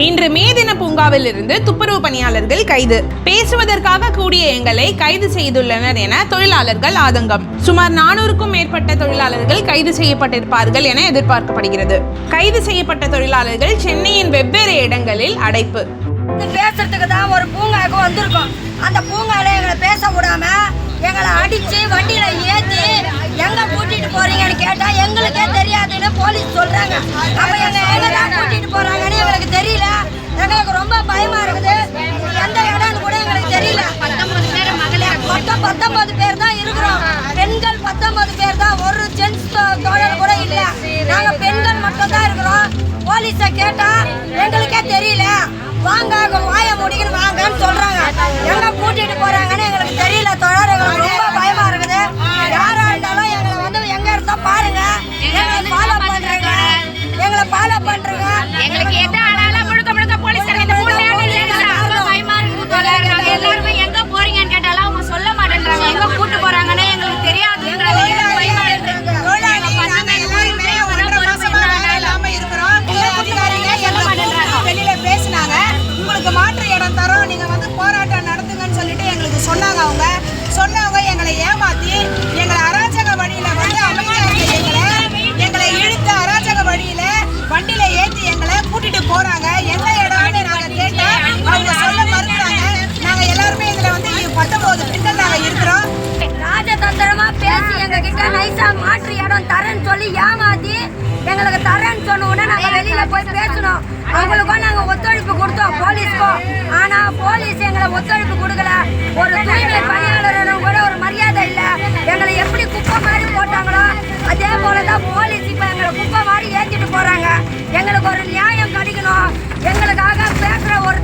இன்று மே தின பூங்காவில் இருந்து துப்புரவு பணியாளர்கள் கைது. பேசுவதற்காக கூடிய எங்களை கைது செய்துள்ளனர் என தொழிலாளர்கள் ஆதங்கம். சுமார் நானூறுக்கும் மேற்பட்ட தொழிலாளர்கள் கைது செய்யப்பட்டிருப்பார்கள் என எதிர்பார்க்கப்படுகிறது. கைது செய்யப்பட்ட தொழிலாளர்கள் சென்னையின் வெவ்வேறு இடங்களில் அடைப்பு. பேசுறதுக்கு தான் ஒரு பூங்காவுக்கு வந்திருக்கோம். அந்த பூங்கால எங்களை பேச விடாம எங்களை அடிச்சு வண்டியில ஏத்தி எங்க கூட்டிட்டு போறீங்கன்னு கேட்டா எங்களுக்கே தெரியாதுன்னு போலீஸ் சொல்றாங்க. அப்ப எங்க எங்க பெண்கள் தான் இருக்கிறோம். போலீஸ கேட்டா எங்களுக்கே தெரியல. வாங்க வாய முடிக்கணும் வாங்கன்னு சொல்றாங்க. எங்க கூட்டிட்டு போறாங்கன்னு எங்களுக்கு தெரியல. தொடர் எங்களுக்கு ரொம்ப பயமா இருக்குது. யாரா இருந்தாலும் எங்களை வந்து எங்க இருந்தா பாருங்க. எங்களை ஃபாலோ பண்றீங்க. எங்களை ஃபாலோ பண்றீங்க. எங்களுக்கு சொன்னவங்க எங்களை ஏமாத்தி எங்களை அராஜக வழியில வந்து அமைதியா எங்களை எங்களை இழுத்து அராஜக வழியில வண்டியில ஏத்தி எங்களை கூட்டிட்டு போறாங்க. எந்த இடம்னு நாங்க கேட்டா அவங்க சொல்ல மறுக்கிறாங்க. நாங்க எல்லாருமே இதுல வந்து பத்தொன்பது பெண்கள் நாங்க இருக்கிறோம். ராஜதந்திரமா பேசி எங்க கிட்ட நைசா மாற்று இடம் தரேன்னு சொல்லி ஏமாத்தி எங்களுக்கு தரேன்னு சொன்ன உடனே நாங்க வெளியில போய் பேசணும் அவங்களுக்கும் நாங்க ஒத்துழைப்பு கொடுத்தோம் போலீஸ்க்கும். ஆனா போலீஸ் எங்களை ஒத்துழைப்பு கொடுக்கல. ஒரு போலீஸ் இப்போ எங்களை குப்பை மாதிரி ஏற்றிட்டு போகிறாங்க எங்களுக்கு ஒரு நியாயம் கிடைக்கணும். எங்களுக்காக பேசுகிற ஒரு